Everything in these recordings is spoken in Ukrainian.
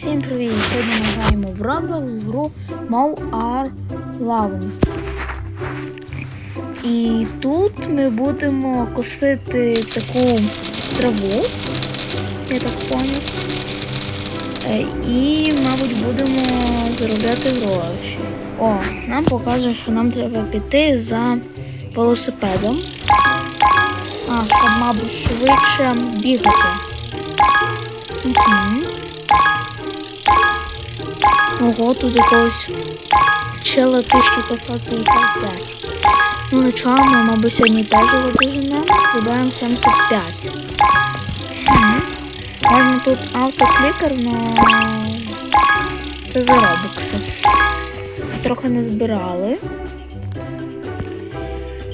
Всім привіт! Сьогодні ми граємо в Roblox в гру Mow Are Loving. І тут ми будемо косити таку траву, я так поняв. Е, І, мабуть, будемо заробляти гроші. О, нам показує, що нам треба піти за велосипедом. А, щоб, мабуть, швидше бігати. Угу. Ого, тут якогось чела 1555. Ну нічого, ми, мабуть, сьогодні теж доженемо. Забираємо 75. Хм. Можна тут автоклікер, но це за. Трохи не збирали.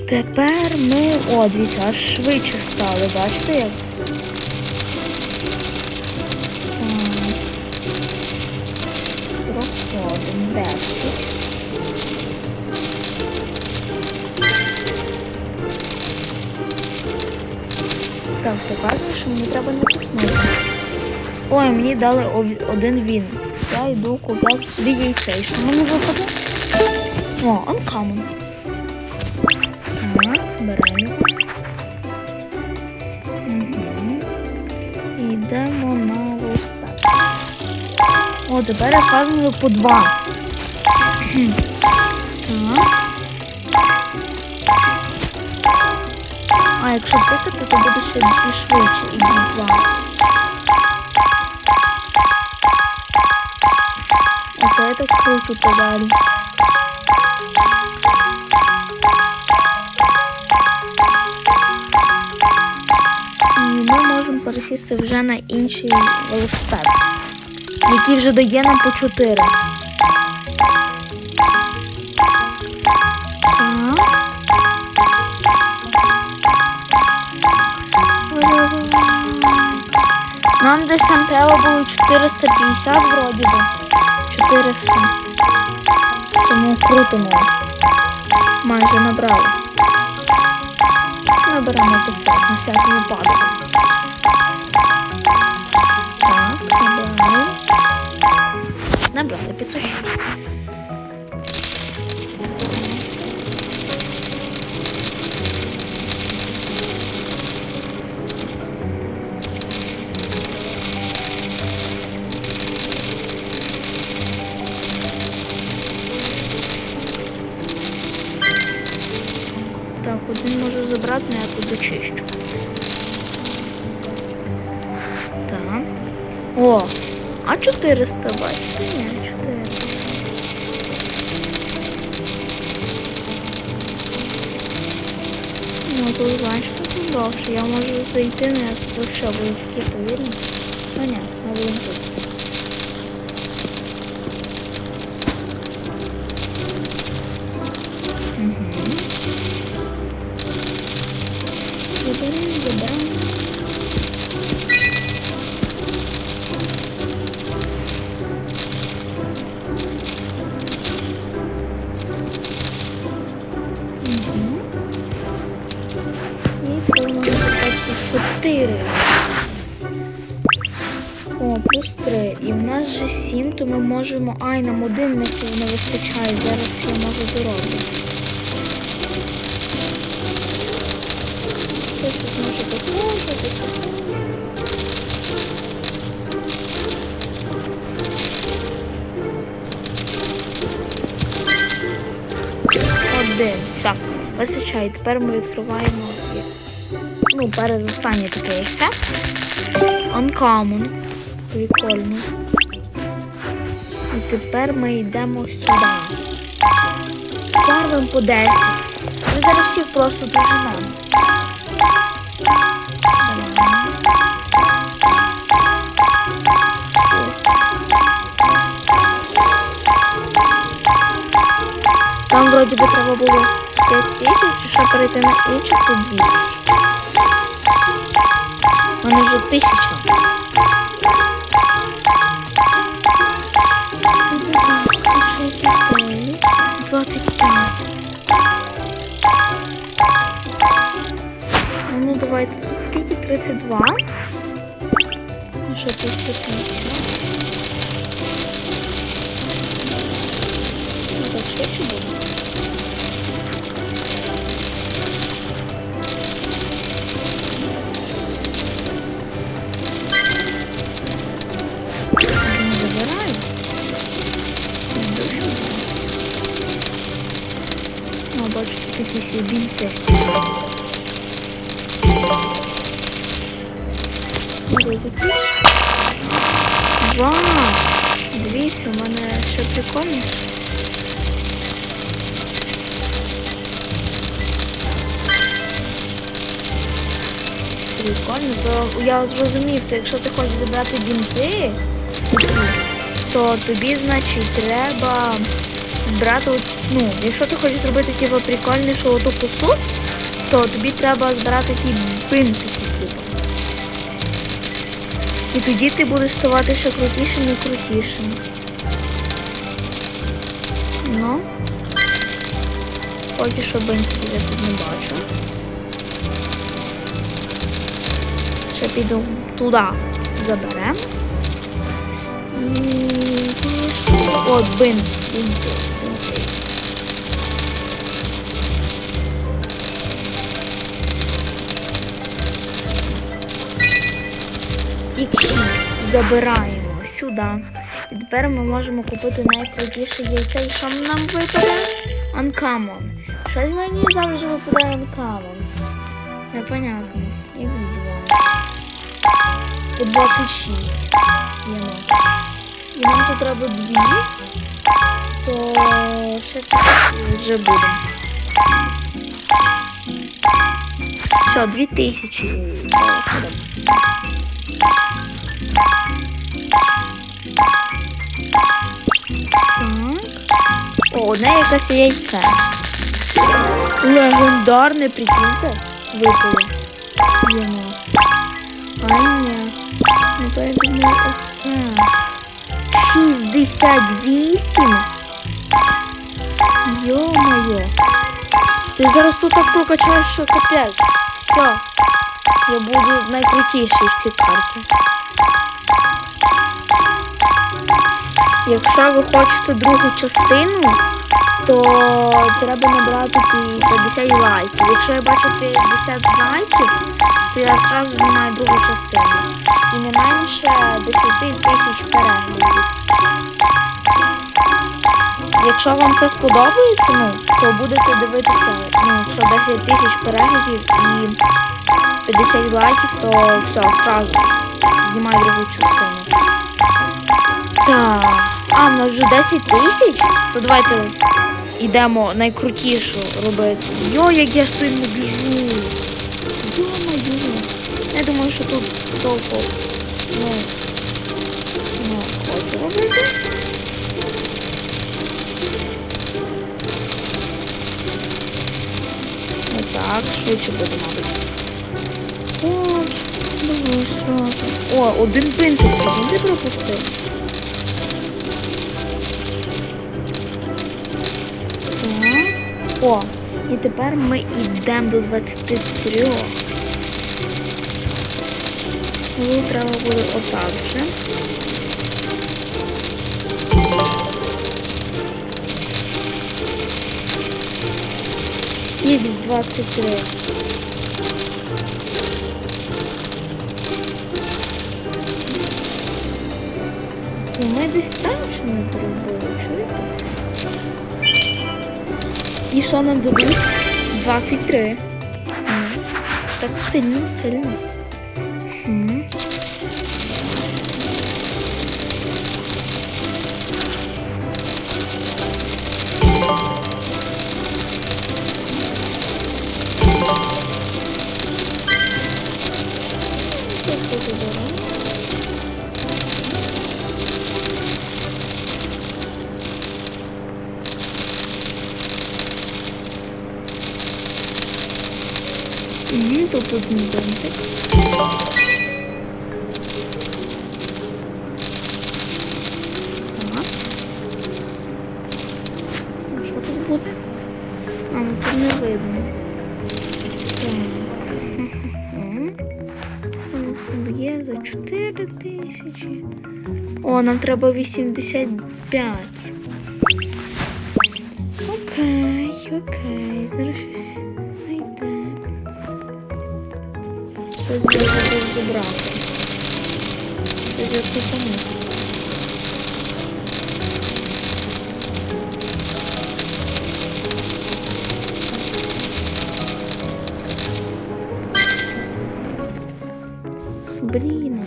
Тепер ми... О, дивіться, аж швидше стали, бачите як? Так. Проходимо 10. Так, показує, що мені треба не куснути. Ой, мені дали один він. Я йду купляти собі яйце. І що в мене виходить? О, uncommon. Так, беремо. Угу. Йдемо. О, тепер я фармлю по два. А якщо тикати, то буде ще більш швидше і два. Оце я так кручу подалі. І ми можемо пересісти вже на інший велосипед, який вже дає нам по 4. Нам десь там треба було 450 вроді би. 400. Тому крутимо. Майже набрали. Наберемо 500 на всякий випадок. Так, набирали. Набрали 500. Так, один можу забрати, але я тут дочищу. О, а 400, бачите? Ні, 400. Ну, тут, бачите, тут довше. Я можу зайти, не тут що, буду такі повільні? Ну, 4. О, плюс 3. І в нас же 7, то ми можемо... Ай, нам один не вистачає. Зараз я можу доробити. Щось тут може допомогти. Один. Так, вистачає. Тепер ми відкриваємо. Ну, передостаннє таке яйце. Uncommon. Прикольно. І тепер ми йдемо сюди. Фармимо по 10. Ми зараз всіх просто доженемо. Там вроді би треба було 5 тисяч, щоб перейти на інші тут 2 У Они вже тисяча. Двадцять п'ять. Ну давай скільки 32. Ну що, 35. Вау! Дивіться, у мене ще прикольніше. Прикольно, то я зрозумів, то якщо ти хочеш забрати бінти, то тобі, значить, треба збирати, ну, якщо ти хочеш зробити типу, прикольнішу оту косу, то тобі треба збирати ті бинтики, типу. І тоді ти будеш ставати ще крутішим і крутішим. Ну, поки що бинтиків я тут не бачу. Ще піду туди заберемо. І... О, бинт, бинт, X6 забираємо сюди. І тепер ми можемо купити найкрутіше яйце. І що нам випаде? Uncommon. Щось мені завжди випадає Uncommon. Непонятно. X2. По 26. Є І нам тут треба дві, то ще вже буде. Все, дві тисячі. Так. О, одне якесь яйце. Легендарне, прикиньте. Випало. Йому. А ні. Ну то я думаю оце. 68. Йо-моє. Ти зараз тут так прокачаєш, що капець. Все. Я буду найкрутіший в цій карті. Якщо ви хочете другу частину, то треба набрати 50 лайків. Якщо я бачу 50 лайків, то я одразу знімаю другу частину. І не менше 10 тисяч переглядів. Якщо вам це сподобається, ну, то будете дивитися, ну, якщо 10 тисяч переглядів і 50 лайків, то все, одразу знімаю другу частину. Так. А, в нас вже 10 тисяч? То давайте йдемо найкрутішу робити. Йо, як я сильно біжу. Йо-моє. Я думаю, що тут толку. Ну, ну, хочу робити. Швидше буде, мабуть. О? О, один пинтик, він пропустив. О, і тепер ми йдемо до 23. Мені треба буде отак же. І 23. Ну, ми не зробили, чуєте? І що нам дадуть? 23. Так сильно, сильно. Тут тут є за 4 тисячі. О, нам треба 85. Окей, окей, зараз щось знайдемо. Щось я забрати. Щось я купану. Блін.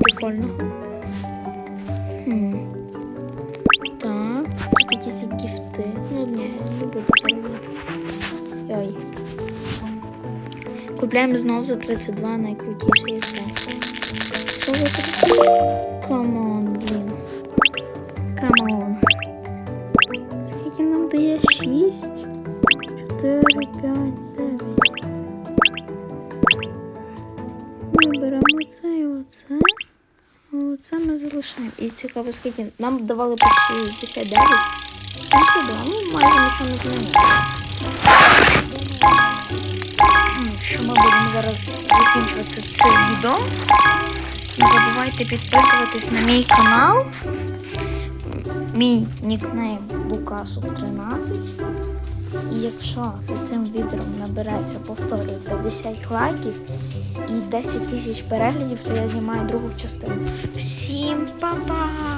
Прикольно. Хм. Так, тут якісь гіфти. Ну, ні, буду. Ой. Купляємо знов за 32 найкрутіший це. Що ви тут? Камон, блін. Камон. Скільки нам дає? 6, 4, 5, І цікаво, скільки. Нам давали по 69. Це сюди, ну майже нічого не змінилося. Що ми будемо зараз закінчувати це відео. Не забувайте підписуватись на мій канал. Мій нікнейм Лукасук 13. І якщо цим відео набереться, повторюю, 50 лайків і 10 тисяч переглядів, то я знімаю другу частину. Всім па-па!